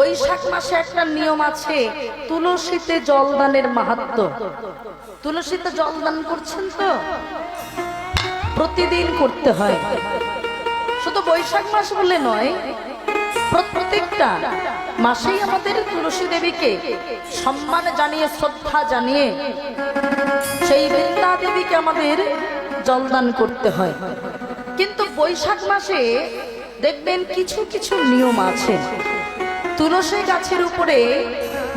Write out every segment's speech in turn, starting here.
বৈশাখ মাসে একটা নিয়ম আছে, তুলসীতে জলদানের মাহাত্ম। তুলসীতে জলদান করছেন তো? প্রতিদিন করতে হয়। শুধু বৈশাখ মাস বলে নয় প্রত্যেকটা মাসেই আমাদের তুলসী দেবীকে সম্মান জানিয়ে, শ্রদ্ধা জানিয়ে সেই বৃন্দা দেবীকে আমাদের জলদান করতে হয়। কিন্তু বৈশাখ মাসে দেখবেন কিছু কিছু নিয়ম আছে। তুলসী গাছের উপরে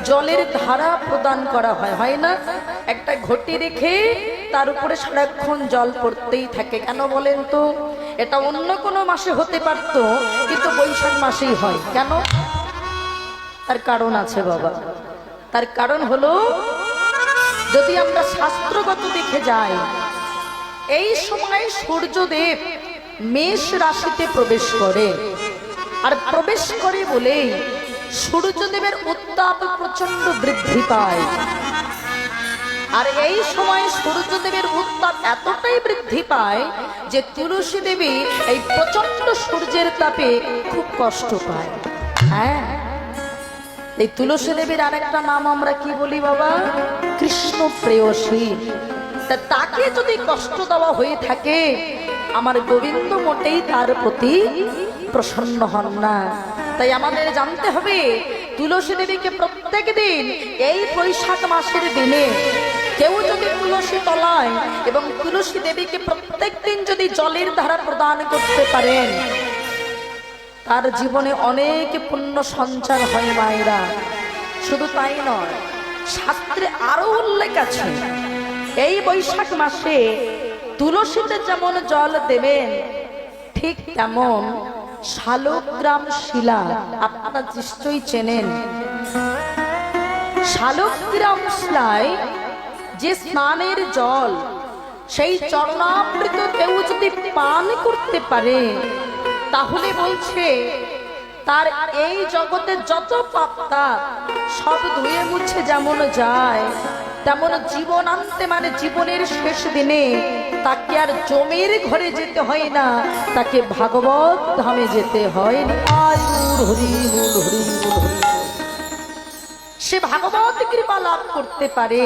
জলের ধারা প্রদান করা হয় হয় না? একটা ঘটি রেখে তার উপরে সারাক্ষণ জল পড়তেই থাকে। কেন বলেন তো? এটা অন্য কোনো মাসে হতে পারতো, কিন্তু বৈশাখ মাসেই হয়। কেন? তার কারণ আছে বাবা। তার কারণ হলো, যদি আমরা শাস্ত্রগত দেখে যাই, এই সময় সূর্যদেব মেষ রাশিতে প্রবেশ করে। আর প্রবেশ করে বলেই সূর্যদেবের উত্তাপ প্রচণ্ড বৃদ্ধি পায়। আর এই সময় সূর্যদেবের উত্তাপ এতটাই বৃদ্ধি পায় যে তুলসী দেবী এই প্রচণ্ড সূর্যের তাপে খুব কষ্ট পায়। হ্যাঁ? এই তুলসী দেবীর আরেকটা নাম আমরা কি বলি বাবা? কৃষ্ণ প্রেয়সী। তা তাকে যদি কষ্ট দেওয়া হয়ে থাকে, আমার গোবিন্দ মোটেই তার প্রতি প্রসন্ন হন না। তাই আমাদের জানতে হবে, তুলসী দেবীকে প্রত্যেক দিন এই বৈশাখ মাসের দিনে কেউ যদি তুলসী তলায় এবং তুলসী দেবীকে প্রত্যেক দিন যদি জলের ধারা প্রদান করতে পারেন, তার জীবনে অনেক পুণ্য সঞ্চার হয় মায়েরা। শুধু তাই নয়, শাস্ত্রে আরও উল্লেখ আছে, এই বৈশাখ মাসে তুলসীতে যেমন জল দেবেন, ঠিক তেমন শালগ্রাম শিলা, আপনারা নিশ্চয়ই চেনেন। শালগ্রাম শিলায় যে স্নানের জল, সেই চরণামৃত কেউ যদি পান করতে পারে, তাহলে বলছে, তার এই জগতে যত পাপ্তা সব ধুয়ে মুছে যেমন যায়। তেমন জীবন আনতে মানে জীবনের শেষ দিনে তাকে আর জমির ঘরে যেতে হয় না, তাকে ভাগবত ধামে যেতে হয় সে ভাগবত কৃপা লাভ করতে পারে।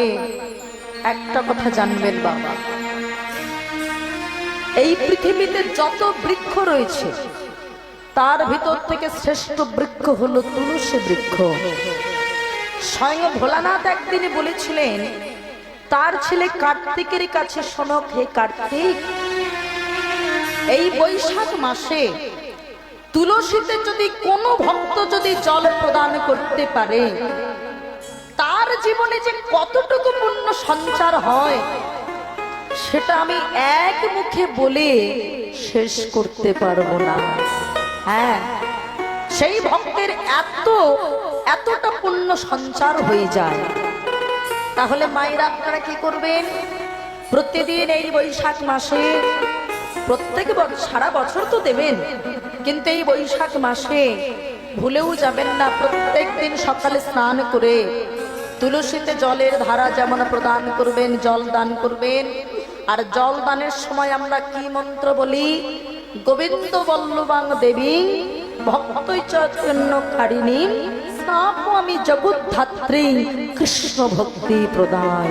একটা কথা জানবেন বাবা, এই পৃথিবীতে যত বৃক্ষ রয়েছে, তার ভিতর থেকে শ্রেষ্ঠ বৃক্ষ হলো তুলসী বৃক্ষ। স্বয়ং ভোলানাথ একদিন বলেছিলেন, তার ছেলে কার্তিকের কাছে শোনক হে কার্তিক। এই বৈশাখ মাসে তুলসীতে যদি কোনো ভক্ত যদি জল প্রদান করতে পারে, তার জীবনে যে কতটুকু পুণ্য সঞ্চার হয়, সেটা আমি এক মুখে বলে শেষ করতে পারব না। হ্যাঁ সেই ভক্তের এত এতটা পুণ্য সঞ্চার হয়ে যায়। তাহলে মায়েরা আপনারা কি করবেন? প্রতিদিন এই বৈশাখ মাসে, প্রত্যেক সারা বছর তো দেবেন, কিন্তু এই বৈশাখ মাসে ভুলেও যাবেন না। প্রত্যেক দিন সকালে স্নান করে তুলসীতে জলের ধারা যেমন প্রদান করবেন, জল দান করবেন। আর জল দানের সময় আমরা কি মন্ত্র বলি? গোবিন্দ বল্লবাং দেবী ভক্ত কারিণী সাপ আমি জগদ্ধাত্রী কৃষ্ণ ভক্তি প্রদান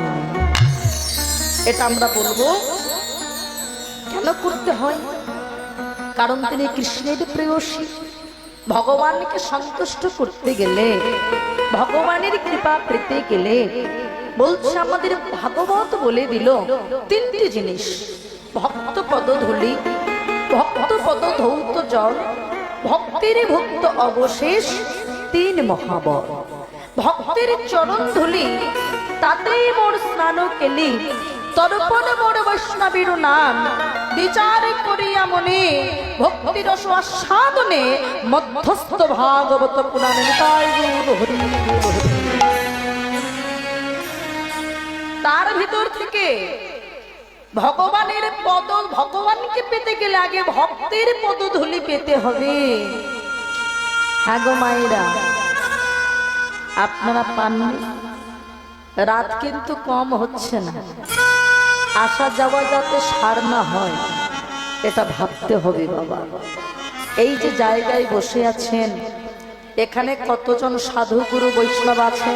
এটা আমরা বলব কেন করতে হয় কারণ তিনি কৃষ্ণের প্রেয়সী ভগবানকে সন্তুষ্ট করতে গেলে ভগবানের কৃপা পেতে গেলে বলছে আমাদের ভাগবত বলে দিল তিনটি জিনিস। ভক্ত পদ ধুলি, ভক্ত পদ ধৌত জল, ভক্তের ভক্ত অবশেষ তিন মহাবর ভক্তের চরণ ধুলি, তাতেই মোর স্নান কেলি। তর্পণ মোর বৈষ্ণবীর নাম বিচার করিয়া মনে। ভক্তি রস আস্বাদনে মধ্যস্থ ভাগবত পুরাণ। তার ভিতর থেকে ভগবানের পদ ভগবানকে পেতে গেলে আগে ভক্তের পদধূলি পেতে হবে। হ্যাঁ মায়েরা, আপনারা পাননি? রাত কিন্তু কম হচ্ছে না। আসা যাওয়া যাতে সার না হয়, এটা ভাবতে হবে বাবা। এই যে জায়গায় বসে আছেন, এখানে কতজন সাধু গুরু বৈষ্ণব আছে?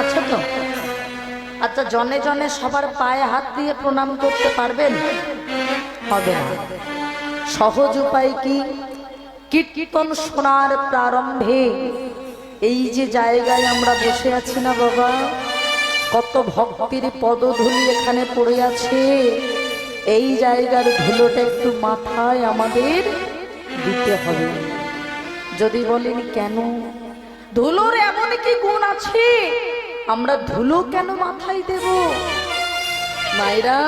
আচ্ছা তো? আচ্ছা জনে জনে সবার পায়ে হাত দিয়ে প্রণাম করতে পারবেন? হবে না। সহজ উপায় কি? কীর্তন শোনার প্রারম্ভে এই যে জায়গায় আমরা বসে আছি না বাবা, কত ভক্তির পদধূলি এখানে পড়ে আছে। এই জায়গার ধুলোটা একটু মাথায় আমাদের দিতে হবে। যদি বলেন কেন? ধুলোর এমন কি গুণ আছে? আমরা ধুলো কেন মাথায় দেব? মায়েরা,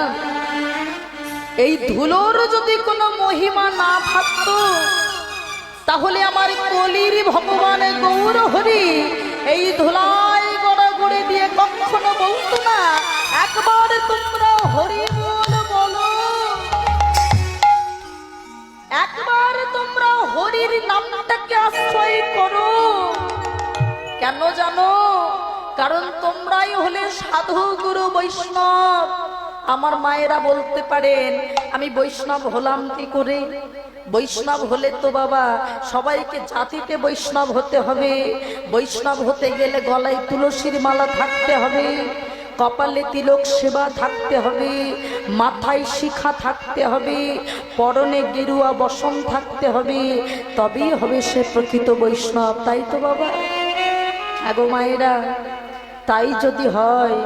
এই ধুলোর যদি কোনো মহিমা না থাকতো তাহলে আমার কলির ভগবান গৌর হরি, এই ধুলাই গড়াগড়ি দিয়ে কখনো বলতো না, একবার তোমরা হরি বল বলো। একবার তোমরা হরির নামটাকে আশ্রয় করো। কেন জানো? কারণ তোমরাই হলে সাধু গুরু বৈষ্ণব। আমার মায়েরা বলতে পারেন, আমি বৈষ্ণব হলাম কি করে? বৈষ্ণব হলে তো বাবা, সবাইকে জাতিতে বৈষ্ণব হতে হবে। বৈষ্ণব হতে গেলে গলায় তুলসীর মালা থাকতে হবে, কপালে তিলক সেবা থাকতে হবে, মাথায় শিখা থাকতে হবে, পরনে গেরুয়া বসন থাকতে হবে, তবেই হবে সে প্রকৃত বৈষ্ণব, তাই তো বাবা? আগো মায়েরা, তাই যদি হয়,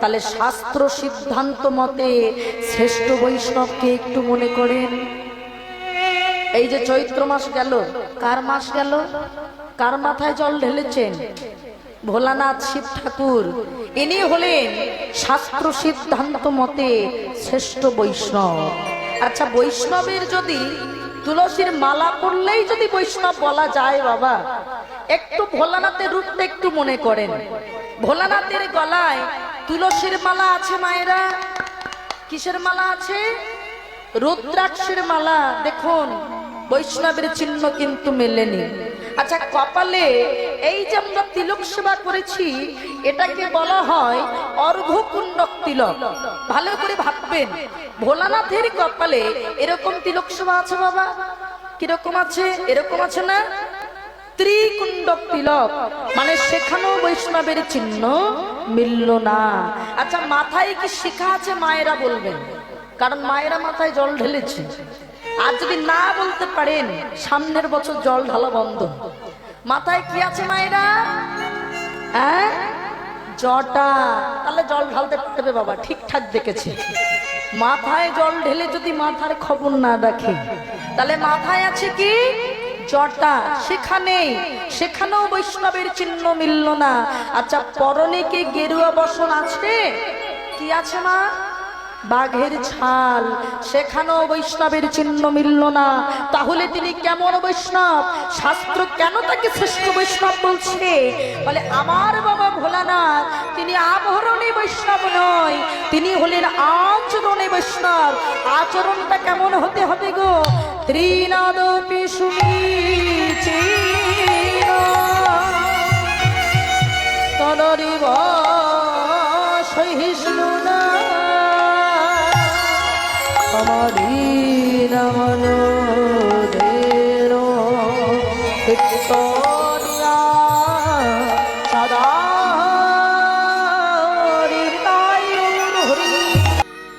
তাহলে শাস্ত্র সিদ্ধান্ত মতে শ্রেষ্ঠ বৈষ্ণবকে একটু মনে করেন। এই যে চৈত্র মাস গেল, কার মাস গেল? কার মাথায় জল ঢেলেছেন? ভোলানাথ শিব ঠাকুর। ইনি হলেন শাস্ত্র সিদ্ধান্ত মতে শ্রেষ্ঠ বৈষ্ণব। আচ্ছা বৈষ্ণবের যদি তুলসীর মালা করলেই যদি বৈষ্ণব বলা যায় বাবা, একটু ভোলানাথের রূপটা একটু মনে করেন। ভোলানাথের গলায় তুলসীর মালা আছে মায়েরা? কিসের মালা আছে? রুদ্রাক্ষের মালা, দেখুন। বৈষ্ণবের চিহ্ন কিন্তু মেলেনি। আচ্ছা কপালে এই যে আমরা তিলক সেবা করেছি, এটাকে বলা হয় অর্ধকুণ্ডক তিলক। ভালো করে ভাববেন, ভোলানাথের কপালে এরকম তিলক সেবা আছে বাবা? কীরকম আছে? এরকম আছে না? ত্রিকুণ্ডক তিলক। মানে সেখানেও বৈষ্ণবের চিহ্ন মিলল না। আচ্ছা মাথায় কি শিখা আছে? মায়েরা বলবেন। কারণ মায়েরা মাথায় জল ঢেলেছে। আর যদি না বলতে পারেন, সামনের বছর জল ঢালা বন্ধ। মাথায় কি আছে মায়েরা? হ্যাঁ? জটা। তাহলে জল ঢালতে পারবে বাবা, ঠিকঠাক দেখেছে। মাথায় জল ঢেলে যদি মাথার খবর না রাখে তাহলে মাথায় আছে কি? জটা। সেখানে, সেখানেও বৈষ্ণবের চিহ্ন মিলল না। আচ্ছা পরনে কি গেরুয়া বসন আছে? কি আছে মা? বাঘের ছাল, সেখানেও বৈষ্ণবের চিহ্ন মিলল না। তাহলে তিনি কেমন বৈষ্ণব? শাস্ত্র কেন তাকে শ্রেষ্ঠ বৈষ্ণব বলছে? বলে, আমার বাবা ভোলানাথ, তিনি আবরণে বৈষ্ণব নয়, তিনি হলেন আচরণে বৈষ্ণব। আচরণটা কেমন হতে হবে গো? ত্রিনাদপি সুমিচি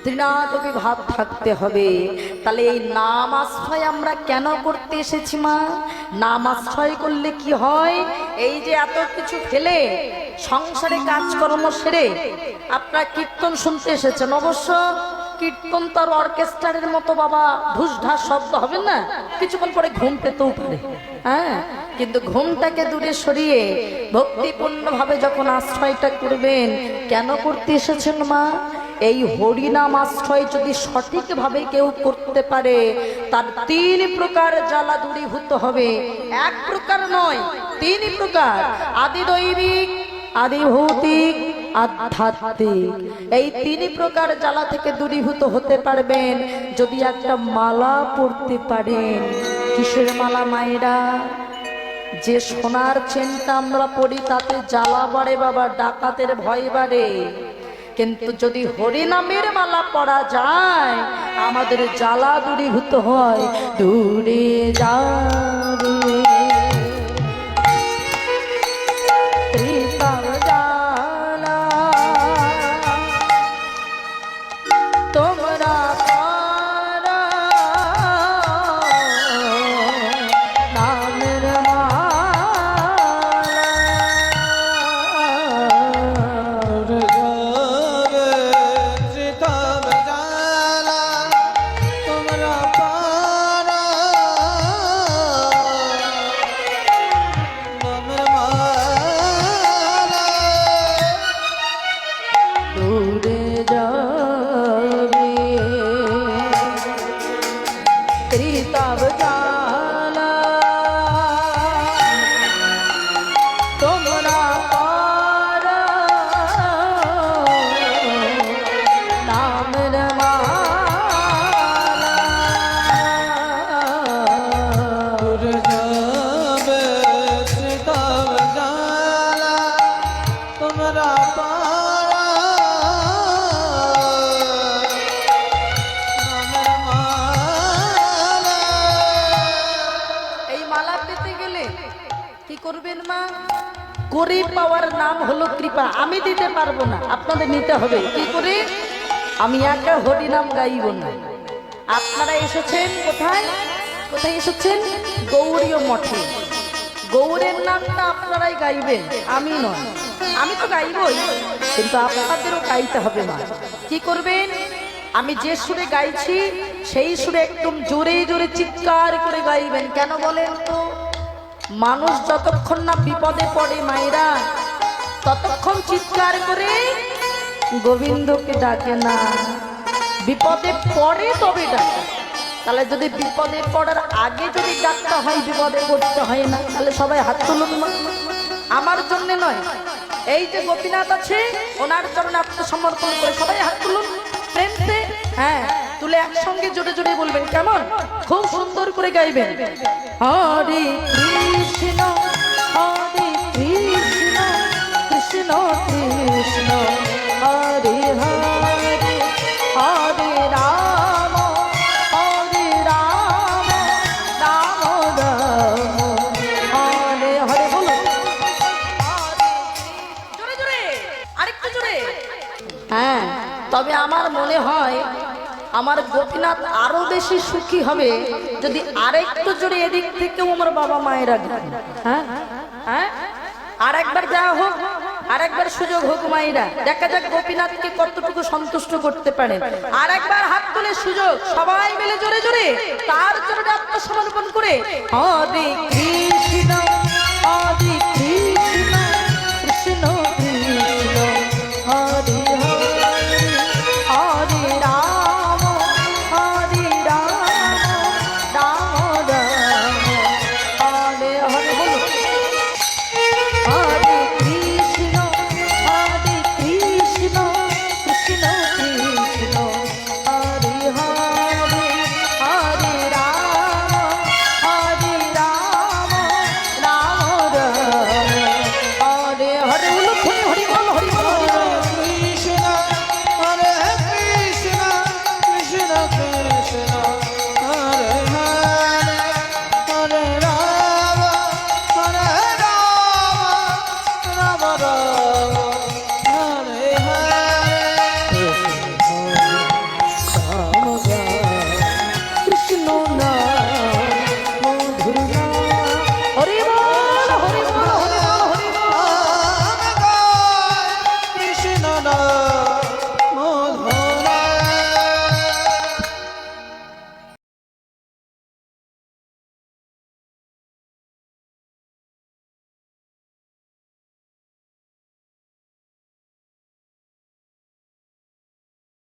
ত্রিনাথকে ভাব থাকতে হবে। তাহলে এই নাম আশ্রয় আমরা কেন করতে এসেছি মা? নাম আশ্রয় করলে কি হয়? এই যে এত কিছু ফেলে, সংসারে কাজকর্ম সেরে, আপনার কীর্তন শুনতে এসেছেন অবশ্য? কীর্তন তার অর্কেস্ট্রারের মতো বাবা ঢুসঢাস শব্দ হবে না? কিছুক্ষণ পরে ঘুম পেতেও পারে হ্যাঁ? কিন্তু ঘুমটাকে দূরে সরিয়ে ভক্তিপূর্ণ ভাবে যখন আশ্রয়টা করবেন, কেন করতে এসেছেন মা? এই হরিনাম আশ্রয় যদি সঠিকভাবে কেউ করতে পারে, তার তিন প্রকার জ্বালা দূরীভূত হবে। এক প্রকার নয়, তিন প্রকার। আদি দৈবিক আদি ভৌতিক আধ্যাত্মিক। এই তিন প্রকার জ্বালা থেকে দূরীভূত হতে পারবেন যদি একটা মালা পড়তে পারেন। কিসের মালা মায়েরা? যে সোনার চেনটা আমরা পড়ি তাতে জ্বালা বাড়ে বাবা, ডাকাতের ভয় বাড়ে। কিন্তু যদি হরিনামের মালা পড়া যায়, আমাদের জ্বালা দূরীভূত হয়। দূরে যাবে করবেন মা? গরিব পাওয়ার নাম হলো কৃপা। আমি দিতে পারব না, আপনাদের নিতে হবে। কি করে? আমি একা হরি নাম গাইব না। আপনারা এসেছেন কোথায়? কোথায় এসেছেন? গৌরীয় মঠে। গৌরের নামটা আপনারাই গাইবেন, আমি নয়। আমি তো গাইবই, কিন্তু আপনাদেরও গাইতে হবে মা। কি করবেন? আমি যে সুরে গাইছি, সেই সুরে একদম জোরে জোরে চিৎকার করে গাইবেন। কেন বলেন তো? মানুষ যতক্ষণ না বিপদে পড়ে মায়েরা, ততক্ষণ চিৎকার করে গোবিন্দকে ডাকে না। বিপদে পড়ে তবে ডাকে। তাহলে যদি বিপদে পড়ার আগে যদি ডাকতে হয়, বিপদে পড়তে হয় না, তাহলে সবাই হাত তুলুন আমার জন্য নয়, এই যে গোপীনাথ আছে, ওনার জন্য আত্মসমর্পণ করে সবাই হাত তুলুন। একসঙ্গে জোরে জোরে বলবেন কেমন? খুব সুন্দর করে গাইবেন। হরে কৃষ্ণ হরে কৃষ্ণ কৃষ্ণ কৃষ্ণ হরে হরে হরে রাম হরে রাম রাম রাম। হরে হরে বলুন। জোরে জোরে আরেকটু জোরে। হ্যাঁ তবে আমার মনে হয় আমার গোপীনাথ আরও বেশি সুখী হবে যদি আরেকটু জোরে এদিক থেকেও আমার বাবা মায়েরা হ্যাঁ? হ্যাঁ? আর একবার যাওয়া হোক আর একবার সুযোগ হোক মায়েরা। দেখা যাক গোপীনাথকে কতটুকু সন্তুষ্ট করতে পারে। আর একবার হাত তুলে সুযোগ, সবাই মিলে জোরে জোরে। তার জন্য আত্মসমর্পণ করে। হরে কৃষ্ণ।